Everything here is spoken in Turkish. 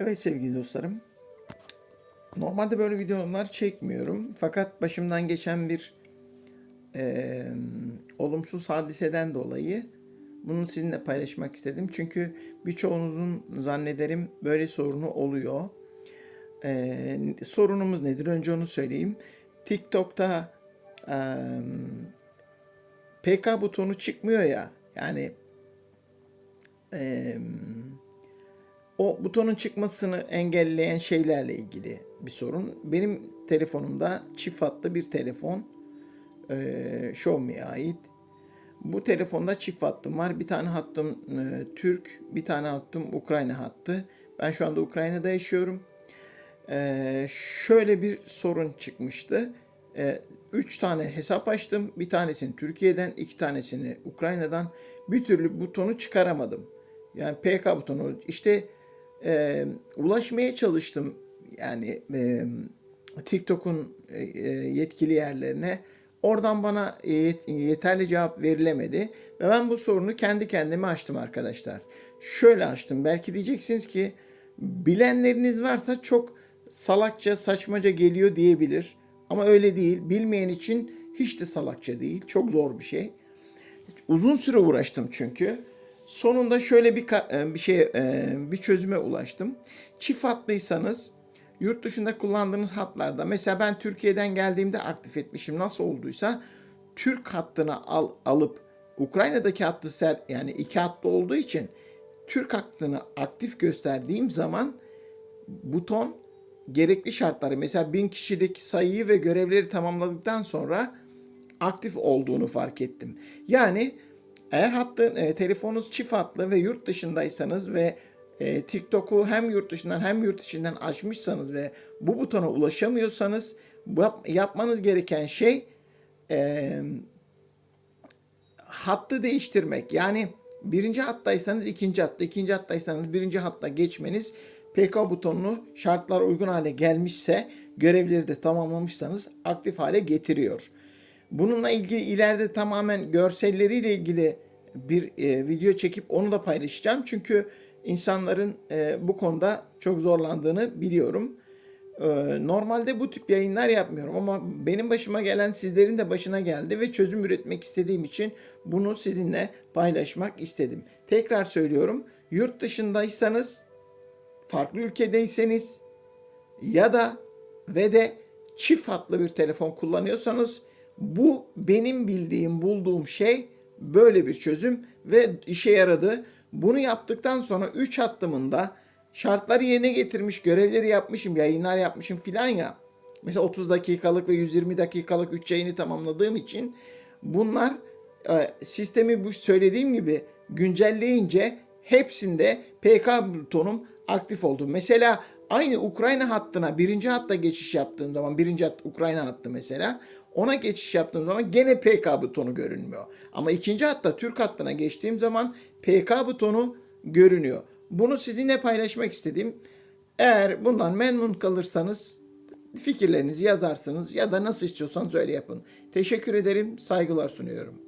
Evet sevgili dostlarım. Normalde böyle videolar çekmiyorum. Fakat başımdan geçen bir eee, olumsuz hadiseden dolayı bunu sizinle paylaşmak istedim. Çünkü birçoğunuzun zannederim böyle sorunu oluyor. Eee, sorunumuz nedir? Önce onu söyleyeyim. TikTok'ta eee, PK butonu çıkmıyor ya. Yani eee o butonun çıkmasını engelleyen şeylerle ilgili bir sorun. Benim telefonumda çift hatlı bir telefon. Ee, Xiaomi'ye ait. Bu telefonda çift hattım var. Bir tane hattım e, Türk, bir tane hattım Ukrayna hattı. Ben şu anda Ukrayna'da yaşıyorum. Ee, şöyle bir sorun çıkmıştı. Ee, üç tane hesap açtım. Bir tanesini Türkiye'den, iki tanesini Ukrayna'dan. Bir türlü butonu çıkaramadım. Yani PK butonu. İşte e, ulaşmaya çalıştım. Yani e, TikTok'un e, yetkili yerlerine. Oradan bana yet- yeterli cevap verilemedi. Ve ben bu sorunu kendi kendime açtım arkadaşlar. Şöyle açtım. Belki diyeceksiniz ki bilenleriniz varsa çok salakça, saçmaca geliyor diyebilir. Ama öyle değil. Bilmeyen için hiç de salakça değil. Çok zor bir şey. Uzun süre uğraştım çünkü. Sonunda şöyle bir e, bir şey e, bir çözüme ulaştım. Çift hatlıysanız yurt dışında kullandığınız hatlarda mesela ben Türkiye'den geldiğimde aktif etmişim nasıl olduysa Türk hattını al, alıp Ukrayna'daki hattı ser yani iki hatlı olduğu için Türk hattını aktif gösterdiğim zaman buton gerekli şartları mesela bin kişilik sayıyı ve görevleri tamamladıktan sonra aktif olduğunu fark ettim. Yani eğer hattı e, telefonunuz çift hatlı ve yurt dışındaysanız ve e, TikTok'u hem yurt dışından hem yurt içinden açmışsanız ve bu butona ulaşamıyorsanız yap- yapmanız gereken şey e, hattı değiştirmek. Yani birinci hattaysanız ikinci hatta, ikinci hattaysanız birinci hatta geçmeniz PK butonunu şartlar uygun hale gelmişse görevleri de tamamlamışsanız aktif hale getiriyor. Bununla ilgili ileride tamamen görselleriyle ilgili bir e, video çekip onu da paylaşacağım. Çünkü insanların e, bu konuda çok zorlandığını biliyorum. E, normalde bu tip yayınlar yapmıyorum ama benim başıma gelen sizlerin de başına geldi ve çözüm üretmek istediğim için bunu sizinle paylaşmak istedim. Tekrar söylüyorum. Yurt dışındaysanız, farklı ülkedeyseniz ya da ve de çift hatlı bir telefon kullanıyorsanız bu benim bildiğim, bulduğum şey böyle bir çözüm ve işe yaradı. Bunu yaptıktan sonra 3 hattımında şartları yerine getirmiş, görevleri yapmışım, yayınlar yapmışım filan ya. Mesela 30 dakikalık ve 120 dakikalık 3 yayını tamamladığım için bunlar e, sistemi bu söylediğim gibi güncelleyince hepsinde PK butonum aktif oldu. Mesela aynı Ukrayna hattına birinci hatta geçiş yaptığım zaman birinci hat Ukrayna hattı mesela ona geçiş yaptığım zaman gene PK butonu görünmüyor. Ama ikinci hatta Türk hattına geçtiğim zaman PK butonu görünüyor. Bunu sizinle paylaşmak istedim. Eğer bundan memnun kalırsanız fikirlerinizi yazarsınız ya da nasıl istiyorsanız öyle yapın. Teşekkür ederim, saygılar sunuyorum.